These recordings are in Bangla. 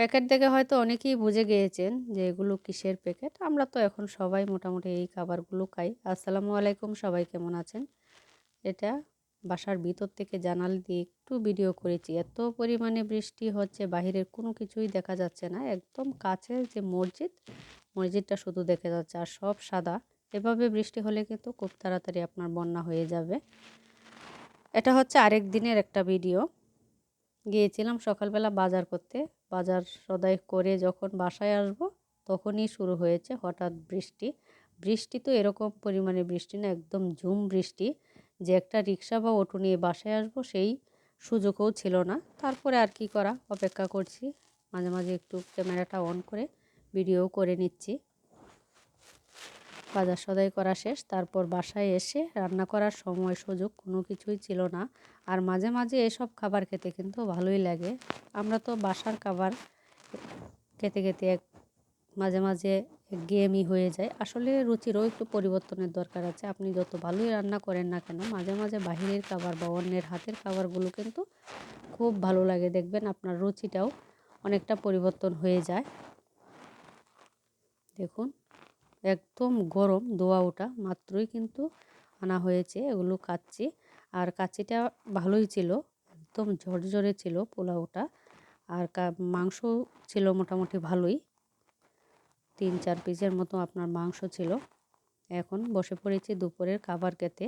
প্যাকেট দেখে হয়তো অনেকেই বুঝে গিয়েছেন যে এগুলো কিসের প্যাকেট। আমরা তো এখন সবাই মোটামুটি এই খাবারগুলো খাই। আসসালামু আলাইকুম, সবাই কেমন আছেন? এটা বাসার ভিতর থেকে জানাল দিয়ে একটু ভিডিও করেছি। এত পরিমাণে বৃষ্টি হচ্ছে, বাহিরের কোনো কিছুই দেখা যাচ্ছে না। একদম কাছের যে মসজিদ, মসজিদটা শুধু দেখা যাচ্ছে আর সব সাদা। এভাবে বৃষ্টি হলে কিন্তু খুব তাড়াতাড়ি আপনার বন্যা হয়ে যাবে। এটা হচ্ছে আরেক দিনের একটা ভিডিও। গিয়েছিলাম সকালবেলা বাজার করতে। বাজার সদাই করে যখন বাসায় আসব তখনই শুরু হয়েছে হঠাৎ বৃষ্টি। বৃষ্টি তো এরকম পরিমাণে বৃষ্টি না, একদম ঝুম বৃষ্টি। যে একটা রিক্সা বা অটো নিয়ে বাসায় আসব সেই সুযোগও ছিল না। তারপরে আর কি করা, অপেক্ষা করছি। মাঝে মাঝে একটু ক্যামেরাটা অন করে ভিডিও করে নিচ্ছি। বাজার সদাই করা শেষ। তারপর বাসায় এসে রান্না করার সময় সুযোগ কোনো কিছুই ছিল না। আর মাঝে মাঝে এসব খাবার খেতে কিন্তু ভালোই লাগে। আমরা তো বাসার খাবার খেতে খেতে এক মাঝে মাঝে গেমই হয়ে যায়। আসলে রুচিরও একটু পরিবর্তনের দরকার আছে। আপনি যত ভালোই রান্না করেন না কেন, মাঝে মাঝে বাহিরের খাবার বা অন্যের হাতের খাবারগুলো কিন্তু খুব ভালো লাগে। দেখবেন আপনার রুচিটাও অনেকটা পরিবর্তন হয়ে যায়। দেখুন। একদম গরম দোয়া ওটা মাত্রই কিন্তু আনা হয়েছে, এগুলো কাচ্ছি আর কাচ্চিটা ভালোই ছিল, একদম ঝরঝরে ছিল পোলাওটা আর মাংস ছিল মোটামুটি ভালোই। তিন চার পিসের মতো আপনার মাংস ছিল। এখন বসে পড়েছি দুপুরের খাবার খেতে।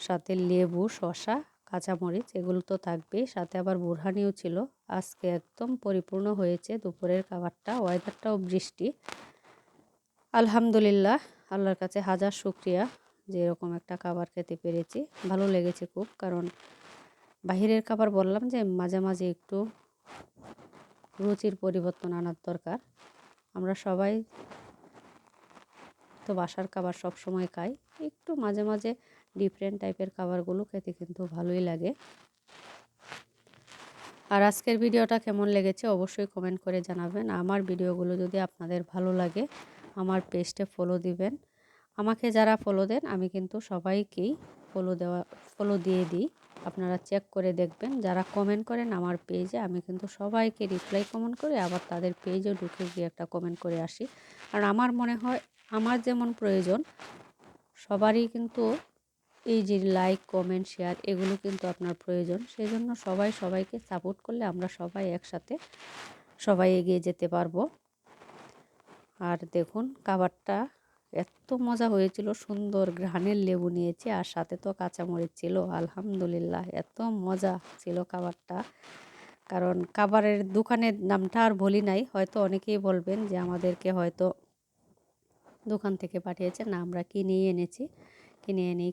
সাথে লেবু শশা কাঁচামরিচ, এগুলো তো থাকবেই। সাথে আবার বুরহানিও ছিল। আজকে একদম পরিপূর্ণ হয়েছে দুপুরের খাবারটা। ওয়েদারটাও বৃষ্টি। আলহামদুলিল্লাহ, আল্লাহর কাছে হাজার শুক্রিয়া যে এরকম একটা খাবার খেতে পেরেছি। ভালো লেগেছে খুব, কারণ বাহিরের খাবার বললাম যে মাঝে মাঝে একটু রুচির পরিবর্তন আনার দরকার। আমরা সবাই তো বাসার খাবার সব সময় খাই। একটু মাঝে মাঝে ডিফারেন্ট টাইপের খাবারগুলো খেতে কিন্তু ভালোই লাগে। আর আজকের ভিডিওটা কেমন লেগেছে অবশ্যই কমেন্ট করে জানাবেন। আমার ভিডিওগুলো যদি আপনাদের ভালো লাগে আমার পেজটা ফলো দিবেন। আমাকে যারা ফলো দেন, আমি কিন্তু সবাইকেই ফলো দেওয়া ফলো দিয়ে দিই। আপনারা চেক করে দেখবেন। যারা কমেন্ট করেন আমার পেজে আমি কিন্তু সবাইকে রিপ্লাই কমেন্ট করে আবার তাদের পেজে ঢুকে গিয়ে একটা কমেন্ট করে আসি। আর আমার মনে হয়, আমার যেমন প্রয়োজন, সবারই কিন্তু এই যে লাইক কমেন্ট শেয়ার এগুলো কিন্তু আপনার প্রয়োজন। সেই জন্য সবাই সবাইকে সাপোর্ট করলে আমরা সবাই একসাথে সবাই এগিয়ে যেতে পারব। আর দেখুন খাবারটা এত মজা হয়েছিল, সুন্দর ঘ্রাণের লেবু নিয়েছি আর সাথে তো কাঁচামরিচ ছিল। আলহামদুলিল্লাহ, এত মজা ছিল খাবারটা কারণ খাবারের দোকানের নামটা আর বলি নাই, হয়তো অনেকেই বলবেন যে আমাদেরকে হয়তো দোকান থেকে পাঠিয়েছে না, আমরা কিনেই এনেছি। কিনে এনেই